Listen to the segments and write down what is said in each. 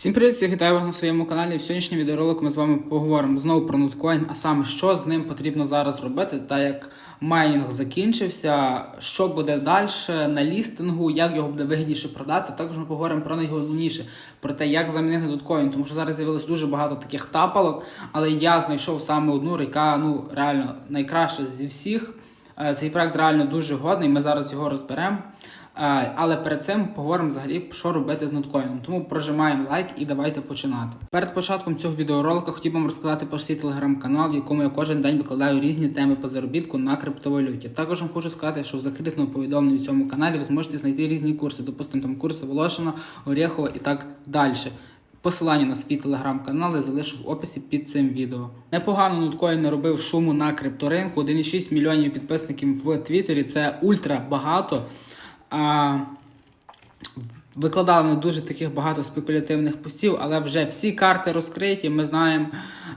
Всім привіт, всіх вітаю вас на своєму каналі. В сьогоднішньому відеоролику ми з вами поговоримо знову про ноткоін, а саме що з ним потрібно зараз робити, та як майнінг закінчився, що буде далі на лістингу, як його буде вигідніше продати. Також ми поговоримо про найголовніше, про те, як замінити доткоін, тому що зараз з'явилось дуже багато таких тапалок, але я знайшов саме одну, яка ну реально найкраща зі всіх. Е, Цей проект реально дуже годний. Ми зараз його розберемо. Е, Але перед цим поговоримо взагалі, що робити з ноткоїном. Тому прожимаємо лайк і давайте починати. Перед початком цього відеоролика хотів вам розказати про свій телеграм-канал, в якому я кожен день викладаю різні теми по заробітку на криптовалюті. Також вам хочу сказати, що в закритому повідомленні в цьому каналі ви зможете знайти різні курси, допустимо, там курси Волошина, Орєхова і так далі. Посилання на свій телеграм-канал я залишу в описі під цим відео. Непогано ноткоін не робив шуму на крипторинку. 1,6 мільйонів підписників в Твіттері це ультра багато. А, викладали дуже таких багато спекулятивних постів, але вже всі карти розкриті. Ми знаємо,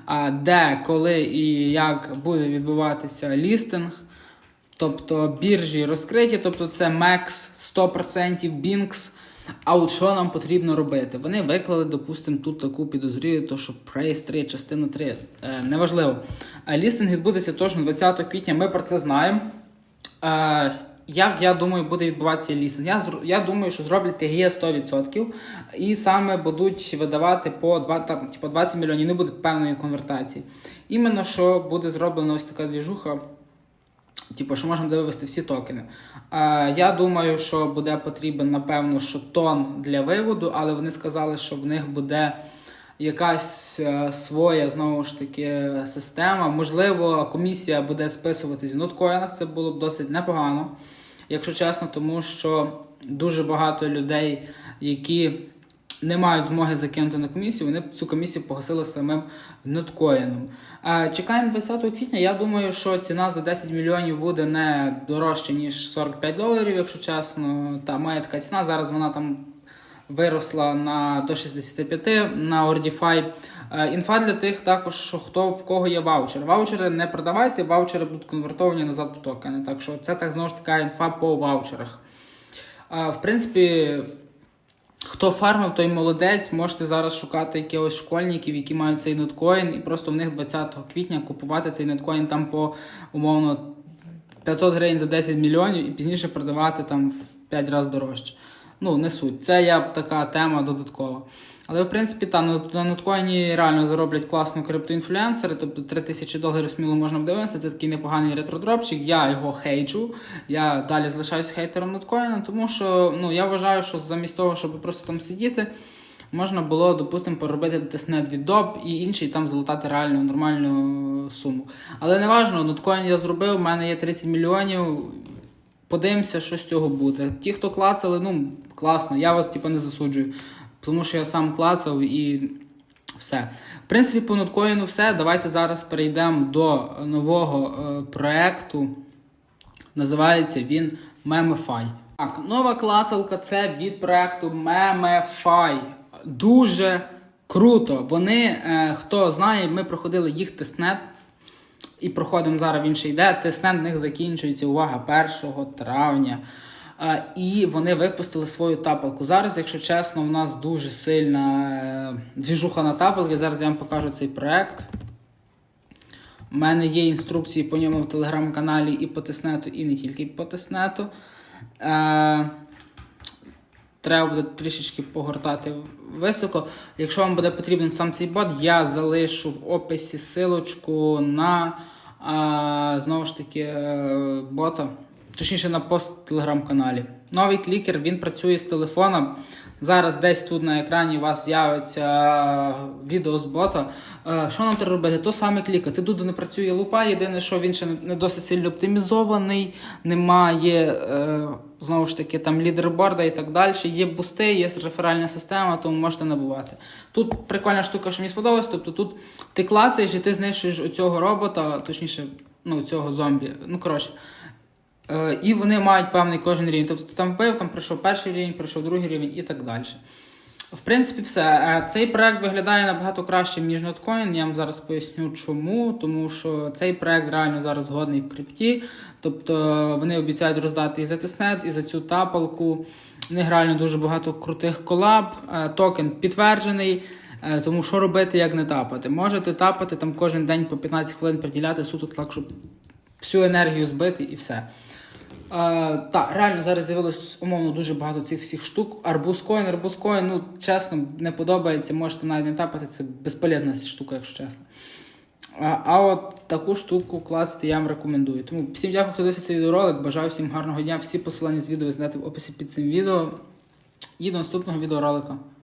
а, де, коли і як буде відбуватися лістинг. Тобто біржі розкриті, тобто це MEX 100%, Binx. А от що нам потрібно робити? Вони виклали, допустимо, тут таку підозрію, то що Praise 3, частина 3. Е, неважливо. Лістинг відбудеться точно 20 квітня. Ми про це знаємо. Е, як я думаю, буде відбуватися лістинг? Я, я думаю, що зроблять ТГЄ 100% і саме будуть видавати по 2, там, типу 20 мільйонів, не буде певної конвертації. Іменно що буде зроблена ось така двіжуха. Типу, що можна вивести всі токени. Е, я думаю, що буде потрібен, напевно, що тон для виводу, але вони сказали, що в них буде якась е, своя знову ж таки система. Можливо, комісія буде списуватись в ноткоїнах, це було б досить непогано, якщо чесно, тому що дуже багато людей, які не мають змоги закинути на комісію, вони цю комісію погасили самим ноткоїном. Е, Чекаємо 20 квітня. Я думаю, що ціна за 10 мільйонів буде не дорожче, ніж 45 доларів, якщо чесно. Та має така ціна. Зараз вона там виросла на до 65 на Ordify. Е, Інфа для тих також, що хто в кого є ваучер. Ваучери не продавайте, ваучери будуть конвертовані назад в токени. Так що це так знову ж така інфа по ваучерах. Е, В принципі. Хто фармив, той молодець. Можете зараз шукати якихось школьників, які мають цей ноткоін, і просто в них 20 квітня купувати цей ноткоін там по умовно 500 гривень за 10 мільйонів і пізніше продавати там в 5 разів дорожче. Ну, не суть. Це я б така тема додаткова. Але в принципі, та на, ноткоїні реально зароблять класно криптоінфлюенсери, тобто 3000 доларів сміло можна вдивитися. Це такий непоганий ретродропчик. Я його хейджу. Я далі залишаюсь хейтером ноткоїна, тому що ну, я вважаю, що замість того, щоб просто там сидіти, можна було, допустимо, поробити тестнет від доп і інший там залутати реально нормальну суму. Але не важливо, ноткоін я зробив, в мене є 30 мільйонів. Подивимося, що з цього буде. Ті, хто клацали, ну класно, я вас типу, не засуджую, тому що я сам клацав і все. В принципі, по ноткоїну все. Давайте зараз перейдемо до нового е, проекту. Називається він Memify. Так, нова класалка це від проекту Memify. Дуже круто. Вони, е, хто знає, ми проходили їх тестнет. І проходимо зараз він ще йде. Тестнет в них закінчується, увага, 1 травня. Е, І вони випустили свою тапалку. Зараз, якщо чесно, в нас дуже сильна е, двіжуха на тапалки. Зараз я вам покажу цей проект. У мене є інструкції по ньому в телеграм-каналі і по тестнету, і не тільки по тестнету. Треба буде трішечки погортати високо. Якщо вам буде потрібен сам цей бот, я залишу в описі силочку на знову ж таки е, бота, точніше на пост телеграм-каналі. Новий клікер він працює з телефона. Зараз десь тут на екрані у вас з'явиться відео з бота. Е, Що нам треба робити? То саме клікати. Тут не працює лупа. Єдине, що він ще не- не досить сильно оптимізований, немає е, знову ж таки там лідерборда і так далі. Є бусти, є реферальна система, тому можете набувати. Тут прикольна штука, що мені сподобалось. Тобто тут ти клацаєш і ти знищуєш оцього робота, точніше, ну, цього зомбі. Ну, коротше. Е, і вони мають певний кожен рівень. Тобто ти там вбив, там прийшов перший рівень, прийшов другий рівень і так далі. В принципі, все. Е, Цей проект виглядає набагато краще, ніж Notcoin. Я вам зараз поясню чому. Тому що цей проект реально зараз годний в крипті. Тобто вони обіцяють роздати і за тестнет, і за цю тапалку. В них реально дуже багато крутих колаб. Е, Токен підтверджений. Тому що робити, як не тапати? Можете тапати там кожен день по 15 хвилин приділяти суто так, щоб всю енергію збити і все. Е, так, реально зараз з'явилось умовно дуже багато цих всіх штук. Арбузкоін, арбузкоін, ну чесно, не подобається, можете навіть не тапати, це безполезна штука, якщо чесно. А, а от таку штуку класти я вам рекомендую. Тому всім дякую, хто дивився цей відеоролик. Бажаю всім гарного дня. Всі посилання з відео ви знайдете в описі під цим відео. І до наступного відеоролика.